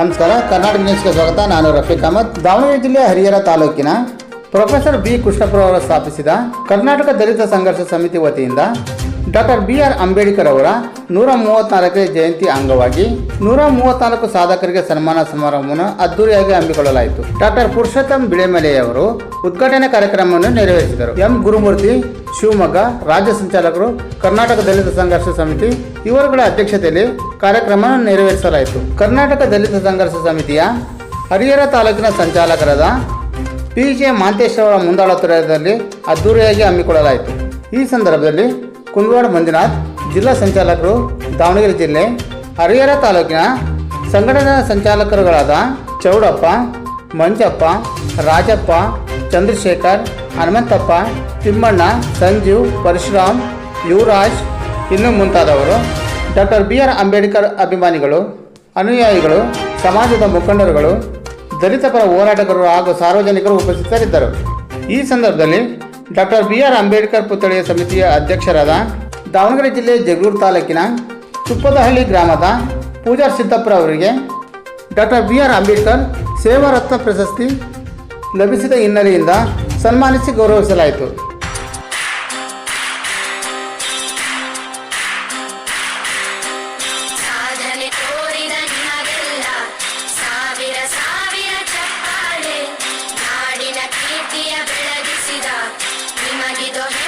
ನಮಸ್ಕಾರ, ಕರ್ನಾಟಕ ನ್ಯೂಸ್ಗೆ ಸ್ವಾಗತ. ನಾನು ರಫೀಕ್ ಅಹಮದ್. ದಾವಣಗೆರೆ ಜಿಲ್ಲೆ ಹರಿಹರ ತಾಲೂಕಿನ ಪ್ರೊಫೆಸರ್ ಬಿ ಕೃಷ್ಣಪ್ಪ ಅವರು ಸ್ಥಾಪಿಸಿದ ಕರ್ನಾಟಕ ದಲಿತ ಸಂಘರ್ಷ ಸಮಿತಿ ವತಿಯಿಂದ ಡಾಕ್ಟರ್ ಬಿ ಆರ್ ಅಂಬೇಡ್ಕರ್ ಅವರ ನೂರ ಮೂವತ್ನಾಲ್ಕನೇ ಜಯಂತಿ ಅಂಗವಾಗಿ ನೂರ ಮೂವತ್ನಾಲ್ಕು ಸಾಧಕರಿಗೆ ಸನ್ಮಾನ ಸಮಾರಂಭವನ್ನು ಅದ್ದೂರಿಯಾಗಿ ಹಮ್ಮಿಕೊಳ್ಳಲಾಯಿತು. ಡಾಕ್ಟರ್ ಪುರುಷೋತ್ತಮ್ ಬಿಳೆಮಲೆಯವರು ಉದ್ಘಾಟನೆ ಕಾರ್ಯಕ್ರಮವನ್ನು ನೆರವೇರಿಸಿದರು. ಎಂ. ಗುರುಮೂರ್ತಿ, ಶಿವಮೊಗ್ಗ ರಾಜ್ಯ ಸಂಚಾಲಕರು, ಕರ್ನಾಟಕ ದಲಿತ ಸಂಘರ್ಷ ಸಮಿತಿ ಇವರುಗಳ ಅಧ್ಯಕ್ಷತೆಯಲ್ಲಿ ಕಾರ್ಯಕ್ರಮ ನೆರವೇರಿಸಲಾಯಿತು. ಕರ್ನಾಟಕ ದಲಿತ ಸಂಘರ್ಷ ಸಮಿತಿಯ ಹರಿಹರ ತಾಲೂಕಿನ ಸಂಚಾಲಕರಾದ ಪಿ ಜೆ ಮಾಂತೇಶ್ವರ ಮುಂದಾಳತ್ವದಲ್ಲಿ ಅದ್ದೂರಿಯಾಗಿ ಹಮ್ಮಿಕೊಳ್ಳಲಾಯಿತು. ಈ ಸಂದರ್ಭದಲ್ಲಿ ಕುಂದವಾಡ ಮಂಜುನಾಥ್, ಜಿಲ್ಲಾ ಸಂಚಾಲಕರು ದಾವಣಗೆರೆ ಜಿಲ್ಲೆ, ಹರಿಹರ ತಾಲೂಕಿನ ಸಂಘಟನಾ ಸಂಚಾಲಕರುಗಳಾದ ಚೌಡಪ್ಪ, ಮಂಜಪ್ಪ, ರಾಜಪ್ಪ, ಚಂದ್ರಶೇಖರ್, ಹನುಮಂತಪ್ಪ, ತಿಮ್ಮಣ್ಣ ಸಂಜೀವ್ ಪರಶುರಾಮ್, ಯುವರಾಜ್ ಇನ್ನು ಮುಂತಾದವರು. ಡಾಕ್ಟರ್ ಬಿ ಆರ್ ಅಂಬೇಡ್ಕರ್ ಅಭಿಮಾನಿಗಳು, ಅನುಯಾಯಿಗಳು, ಸಮಾಜದ ಮುಖಂಡರುಗಳು, ದಲಿತ ಪರ ಹೋರಾಟಗಾರರು ಹಾಗೂ ಸಾರ್ವಜನಿಕರು ಉಪಸ್ಥಿತರಿದ್ದರು. ಈ ಸಂದರ್ಭದಲ್ಲಿ ಡಾಕ್ಟರ್ ಬಿ ಆರ್ ಅಂಬೇಡ್ಕರ್ ಪುತ್ಥಳಿಯ ಸಮಿತಿಯ ಅಧ್ಯಕ್ಷರಾದ ದಾವಣಗೆರೆ ಜಿಲ್ಲೆ ಜಗಳೂರು ತಾಲೂಕಿನ ತುಪ್ಪದಹಳ್ಳಿ ಗ್ರಾಮದ ಪೂಜಾರ್ ಸಿದ್ದಪ್ಪರ ಅವರಿಗೆ doctor B R Ambedkar Sevaratna ಪ್ರಶಸ್ತಿ ಲಭಿಸಿದ ಹಿನ್ನೆಲೆಯಿಂದ ಸನ್ಮಾನಿಸಿ ಗೌರವಿಸಲಾಯಿತು. 기도해.